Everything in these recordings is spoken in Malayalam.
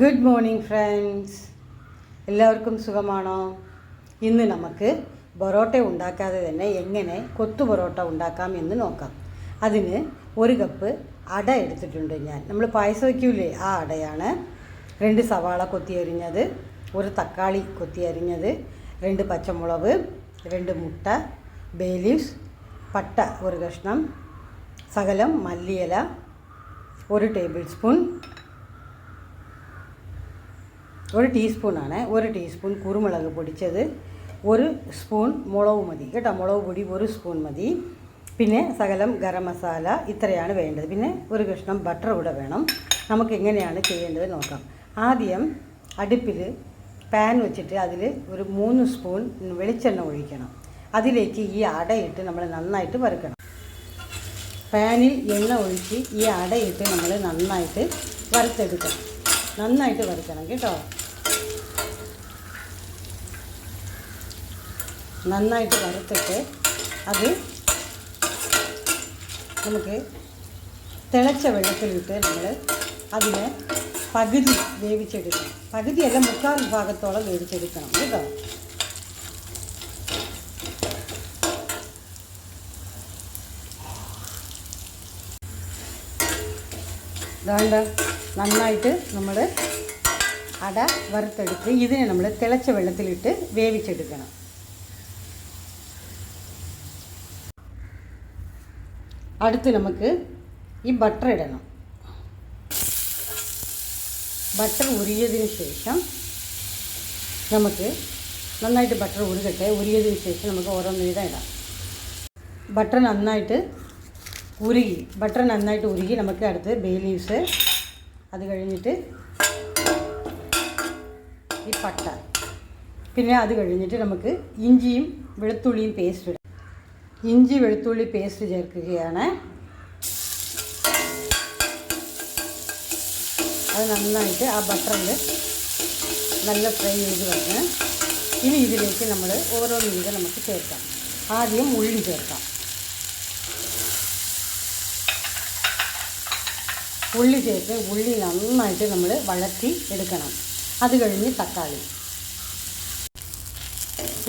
ഗുഡ് മോർണിംഗ് ഫ്രണ്ട്സ് എല്ലാവർക്കും സുഖമാണോ? ഇന്ന് നമുക്ക് പൊറോട്ട ഉണ്ടാക്കാതെ തന്നെ എങ്ങനെ കൊത്തു പൊറോട്ട ഉണ്ടാക്കാം എന്ന് നോക്കാം. അതിന് ഒരു കപ്പ് അട എടുത്തിട്ടുണ്ട് ഞാൻ. നമ്മൾ പായസം വയ്ക്കൂലേ ആ അടയാണ്. രണ്ട് സവാള കൊത്തി അരിഞ്ഞത് ഒരു തക്കാളി കൊത്തി അരിഞ്ഞത് രണ്ട് പച്ചമുളക് രണ്ട് മുട്ട ബേലീവ്സ് പട്ട ഒരു കഷ്ണം സകലം മല്ലിയില ഒരു ടേബിൾ സ്പൂൺ ഒരു ടീസ്പൂണാണ്. ഒരു ടീസ്പൂൺ കുരുമുളക് പൊടിച്ചത്. ഒരു സ്പൂൺ മുളക് മതി. കേട്ടോ മുളക് പൊടി ഒരു സ്പൂൺ മതി. പിന്നെ സകലം ഗരം മസാല ഇത്രയാണ് വേണ്ടത്. പിന്നെ ഒരു കഷ്ണം ബട്ടർ കൂടെ വേണം. നമുക്ക് എങ്ങനെയാണ് ചെയ്യേണ്ടത് നോക്കാം. ആദ്യം അടുപ്പിൽ പാൻ വെച്ചിട്ട് അതിൽ ഒരു മൂന്ന് സ്പൂൺ വെളിച്ചെണ്ണ ഒഴിക്കണം. അതിലേക്ക് ഈ അടയിട്ട് നമ്മൾ നന്നായിട്ട് വറുക്കണം. പാനിൽ എണ്ണ ഒഴിച്ച് ഈ അടയിട്ട് നമ്മൾ നന്നായിട്ട് വറുത്തെടുക്കണം. നന്നായിട്ട് വറുക്കണം കേട്ടോ. നന്നായിട്ട് വറുത്തിട്ട് അത് നമുക്ക് തിളച്ച വെള്ളത്തിലിട്ട് നമ്മൾ അതിനെ പകുതി വേവിച്ചെടുക്കണം. പകുതിയല്ല മുക്കാൽ ഭാഗത്തോളം വേവിച്ചെടുക്കണം കേട്ടോ. ഇതാണ്ട് നന്നായിട്ട് നമ്മൾ അട വറുത്തെടുത്ത് ഇതിനെ നമ്മൾ തിളച്ച വെള്ളത്തിലിട്ട് വേവിച്ചെടുക്കണം. അടുത്ത് നമുക്ക് ഈ ബട്ടർ ഇടണം. ബട്ടർ ഉരിയതിന് ശേഷം നമുക്ക് നന്നായിട്ട് ബട്ടർ ഉരുകട്ടെ. ഉരിയതിന് ശേഷം നമുക്ക് ഓരോന്ന് വീതം ഇടാം. ബട്ടർ നന്നായിട്ട് ഉരുകി ബട്ടർ നന്നായിട്ട് ഉരുകി നമുക്ക് അടുത്ത് ബേ ലീവ്സ് അത് കഴിഞ്ഞിട്ട് ഈ പട്ട പിന്നെ അത് കഴിഞ്ഞിട്ട് നമുക്ക് ഇഞ്ചിയും വെളുത്തുള്ളിയും പേസ്റ്റ് ഇടാം ഇഞ്ചി വെളുത്തുള്ളി പേസ്റ്റ് ചേർക്കുകയാണ്. അത് നന്നായിട്ട് ആ ബട്ടറിൽ നല്ല ഫ്രൈ ചെയ്ത് വന്ന് ഇനി ഇതിലേക്ക് നമ്മൾ ഓരോന്ന് വീതം നമുക്ക് ചേർക്കാം. ആദ്യം ഉള്ളി ചേർക്കാം. ഉള്ളി ചേർത്ത് ഉള്ളി നന്നായിട്ട് നമ്മൾ വഴറ്റി എടുക്കണം. അത് കഴിഞ്ഞ് തക്കാളി.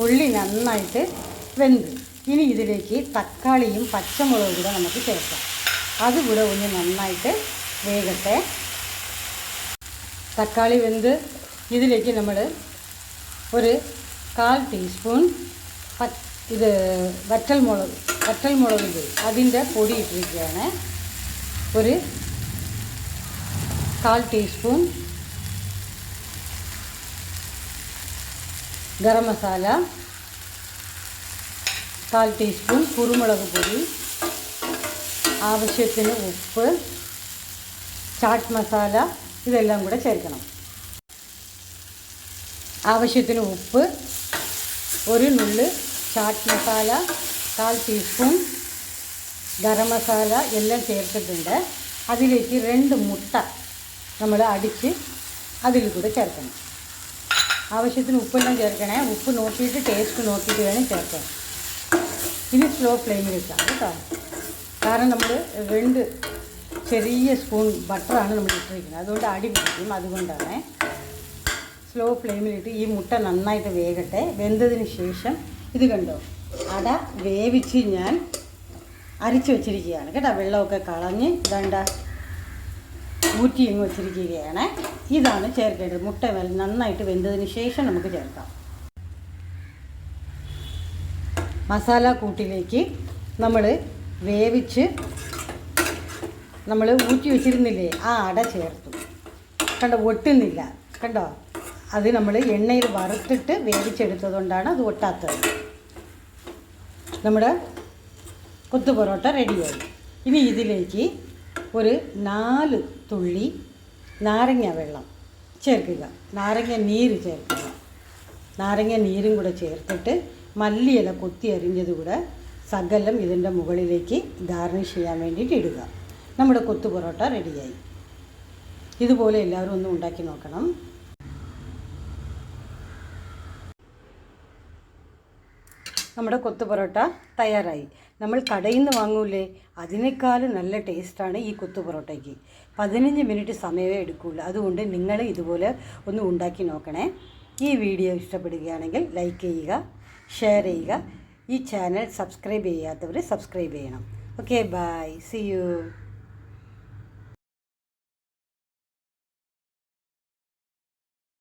ഉള്ളി നന്നായിട്ട് വെന്ത്. ഇനി ഇതിലേക്ക് തക്കാളിയും പച്ചമുളകും കൂടെ നമുക്ക് ചേർക്കാം. അതുകൂടെ ഒന്ന് നന്നായിട്ട് വേഗട്ടെ തക്കാളി വെന്ത് ഇതിലേക്ക് നമ്മൾ ഒരു കാൽ ടീസ്പൂൺ പ ഇത് വറ്റൽ മുളക് വറ്റൽ മുളകില്ലേ അതിന്റെ പൊടി ഇട്ടിരിക്കുകയാണ്. ഒരു കാൽ ടീസ്പൂൺ ഗരം മസാല കാൽ ടീസ്പൂൺ കുരുമുളക് പൊടി ആവശ്യത്തിന് ഉപ്പ് ചാട്ട് മസാല ഇതെല്ലാം കൂടെ ചേർക്കണം. ആവശ്യത്തിന് ഉപ്പ് ഒരു നുള്ള് ചാട്ട് മസാല കാൽ ടീസ്പൂൺ ഗരം മസാല എല്ലാം ചേർത്തിട്ടുണ്ട്. അതിലേക്ക് രണ്ട് മുട്ട നമ്മൾ അടിച്ച് അതിൽ കൂടെ ചേർക്കണം. ആവശ്യത്തിന് ഉപ്പെല്ലാം ചേർക്കണേ. ഉപ്പ് നോക്കിയിട്ട് ടേസ്റ്റ് നോക്കിയിട്ട് വേണം ചേർക്കാൻ. ഇനി സ്ലോ ഫ്ലെയിമിൽ വെക്കാം കേട്ടോ. കാരണം നമ്മൾ രണ്ട് ചെറിയ സ്പൂൺ ബട്ടറാണ് നമ്മൾ ഇട്ടിരിക്കുന്നത്. അതുകൊണ്ട് അടി പിടിക്കും. അതുകൊണ്ടാണ് സ്ലോ ഫ്ലെയിമിലിട്ട് ഈ മുട്ട നന്നായിട്ട് വേകട്ടെ. വെന്തതിന് ശേഷം ഇത് കണ്ടോ? അട വേവിച്ച് ഞാൻ അരിച്ചു വെച്ചിരിക്കുകയാണ് കേട്ടോ. വെള്ളമൊക്കെ കളഞ്ഞ് ഇതണ്ട ഊറ്റി ഇങ്ങ് വെച്ചിരിക്കുകയാണ്. ഇതാണ് ചേർക്കേണ്ടത്. മുട്ട നന്നായിട്ട് വെന്തതിന് ശേഷം നമുക്ക് ചേർക്കാം. മസാല കൂട്ടിലേക്ക് നമ്മൾ വേവിച്ച് നമ്മൾ ഊറ്റി വെച്ചിരുന്നില്ലേ ആ അട ചേർത്തു. കണ്ടോ ഒട്ടുന്നില്ല. കണ്ടോ? അത് നമ്മൾ എണ്ണയിൽ വറുത്തിട്ട് വേവിച്ചെടുത്തതുകൊണ്ടാണ് അത് ഒട്ടാത്തത്. നമ്മുടെ കൊത്തു പൊറോട്ട റെഡിയായി ഇനി ഇതിലേക്ക് ഒരു നാല് തുള്ളി നാരങ്ങ വെള്ളം ചേർക്കുക. നാരങ്ങ നീര് ചേർക്കുക. നാരങ്ങ നീരും കൂടെ ചേർത്തിട്ട് മല്ലിയില കൊത്തി അരിഞ്ഞത് കൂടെ സകലം ഇതിന്റെ മുകളിലേക്ക് ഗാർണിഷ് ചെയ്യാൻ വേണ്ടിയിട്ട് ഇടുക. നമ്മുടെ കൊത്തു പൊറോട്ട റെഡിയായി. ഇതുപോലെ എല്ലാവരും ഒന്ന് ഉണ്ടാക്കി നോക്കണം. നമ്മുടെ കൊത്തു പൊറോട്ട തയ്യാറായി. നമ്മൾ കടയിൽ നിന്ന് വാങ്ങൂലേ? അതിനേക്കാളും നല്ല ടേസ്റ്റാണ് ഈ കുത്തു പൊറോട്ടയ്ക്ക്. പതിനഞ്ച് മിനിറ്റ് സമയമേ എടുക്കുകയുള്ളൂ. അതുകൊണ്ട് നിങ്ങൾ ഇതുപോലെ ഒന്ന് ഉണ്ടാക്കി നോക്കണേ. ഈ വീഡിയോ ഇഷ്ടപ്പെടുകയാണെങ്കിൽ ലൈക്ക് ചെയ്യുക ഷെയർ ചെയ്യുക. ഈ ചാനൽ സബ്സ്ക്രൈബ് ചെയ്യാത്തവർ സബ്സ്ക്രൈബ് ചെയ്യണം. Okay bye see you